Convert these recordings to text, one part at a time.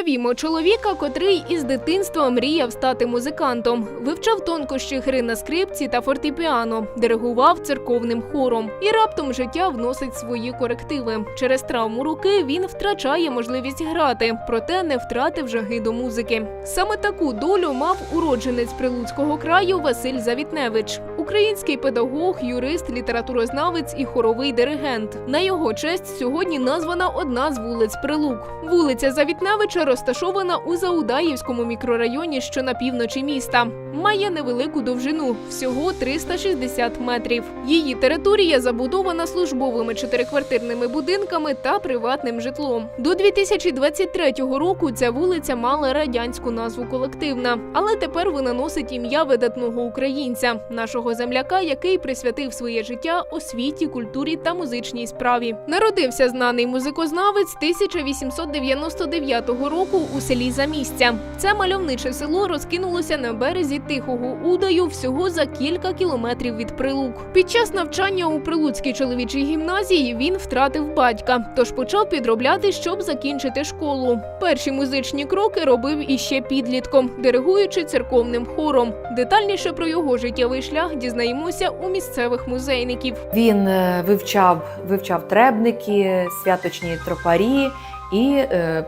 Уявімо чоловіка, котрий із дитинства мріяв стати музикантом, вивчав тонкощі гри на скрипці та фортепіано, диригував церковним хором. І раптом життя вносить свої корективи. Через травму руки він втрачає можливість грати, проте не втратив жаги до музики. Саме таку долю мав уродженець Прилуцького краю Василь Завітневич, український педагог, юрист, літературознавець і хоровий диригент. На його честь сьогодні названа одна з вулиць Прилук. Вулиця Завітневича розташована у Заудаївському мікрорайоні, що на півночі міста. Має невелику довжину всього 360 метрів. Її територія забудована службовими чотириквартирними будинками та приватним житлом. До 2023 року ця вулиця мала радянську назву колективна, але тепер вона носить ім'я видатного українця, нашого земляка, який присвятив своє життя освіті, культурі та музичній справі. Народився знаний музикознавець 1899 року у селі Замістя. Це мальовниче село розкинулося на березі Тихого Удаю всього за кілька кілометрів від Прилук. Під час навчання у Прилуцькій чоловічій гімназії він втратив батька, тож почав підробляти, щоб закінчити школу. Перші музичні кроки робив іще підлітком, диригуючи церковним хором. Детальніше про його життєвий шлях дізнаємося у місцевих музейників. Він е, вивчав, вивчав требники, святочні тропарі і е,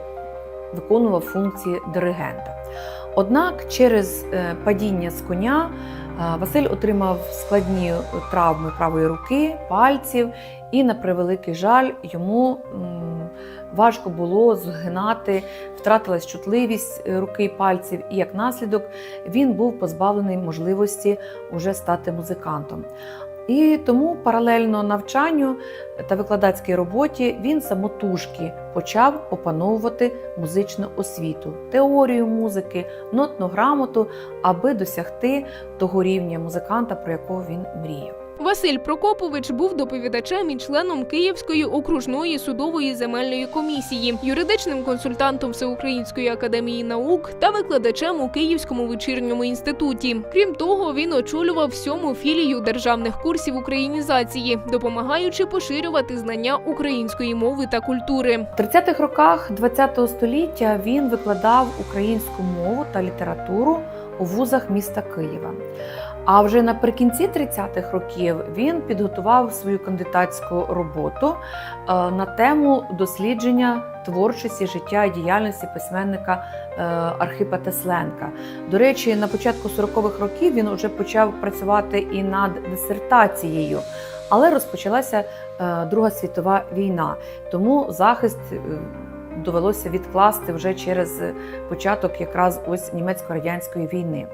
виконував функції диригента. Однак через е, падіння з коня е, Василь отримав складні травми правої руки, пальців, і, на превеликий жаль, йому важко було згинати, втратилась чутливість руки і пальців, і як наслідок він був позбавлений можливості уже стати музикантом. І тому паралельно навчанню та викладацькій роботі він самотужки почав опановувати музичну освіту, теорію музики, нотну грамоту, аби досягти того рівня музиканта, про якого він мріяв. Василь Прокопович був доповідачем і членом Київської окружної судової земельної комісії, юридичним консультантом Всеукраїнської академії наук та викладачем у Київському вечірньому інституті. Крім того, він очолював сьому філію державних курсів українізації, допомагаючи поширювати знання української мови та культури. В 30-х роках ХХ століття він викладав українську мову та літературу у вузах міста Києва. А вже наприкінці 30-х років він підготував свою кандидатську роботу е, на тему дослідження творчості життя і діяльності письменника е, Архипа Тесленка. До речі, на початку 40-х років він вже почав працювати і над дисертацією. Але розпочалася е, Друга світова війна, тому захист довелося відкласти вже через початок якраз ось німецько-радянської війни.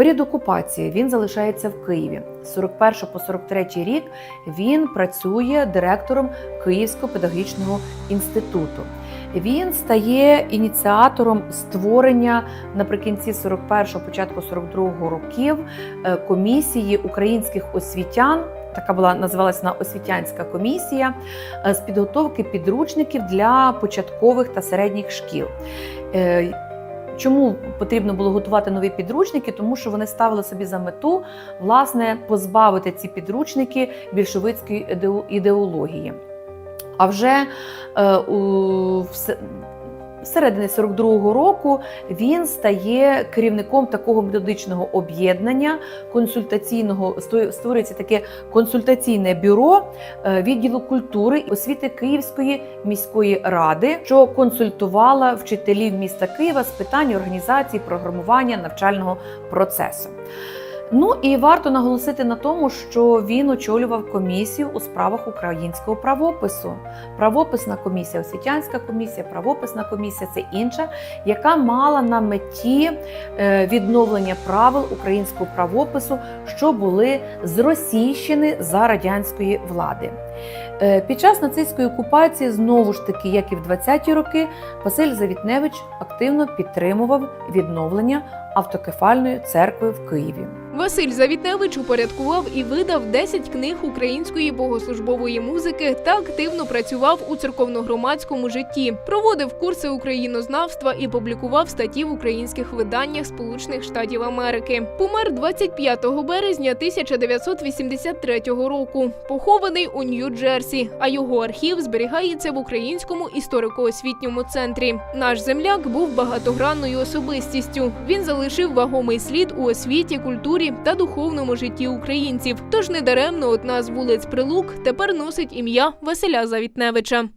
Е, Період окупації він залишається в Києві. З 41 по 43 рік він працює директором Київського педагогічного інституту. Він стає ініціатором створення наприкінці 41-го, початку 42-го років е, комісії українських освітян. Така була називалася вона освітянська комісія е, з підготовки підручників для початкових та середніх шкіл. Чому потрібно було готувати нові підручники? Тому що вони ставили собі за мету власне позбавити ці підручники більшовицької ідео- ідеології. А вже е, у всередині 42-го року він стає керівником такого методичного об'єднання консультаційного створюється таке консультаційне бюро е, відділу культури і освіти Київської міської ради, що консультувала вчителів міста Києва з питань організації програмування навчального процесу. Ну і варто наголосити на тому, що він очолював комісію у справах українського правопису. Правописна комісія, освітянська комісія, правописна комісія це інша, яка мала на меті е, відновлення правил українського правопису, що були зросійщені за радянської влади. Е, Під час нацистської окупації, знову ж таки, як і в 20-ті роки, Василь Завітневич активно підтримував відновлення автокефальної церкви в Києві. Василь Завітневич упорядкував і видав 10 книг української богослужбової музики та активно працював у церковно-громадському житті. Проводив курси українознавства і публікував статті в українських виданнях Сполучених Штатів Америки. Помер 25 березня 1983 року. Похований у Нью-Джерсі, а його архів зберігається в Українському історико-освітньому центрі. Наш земляк був багатогранною особистістю. Він залишив вагомий слід у освіті, культурі та духовному житті українців. Тож недаремно одна з вулиць Прилук тепер носить ім'я Василя Завітневича.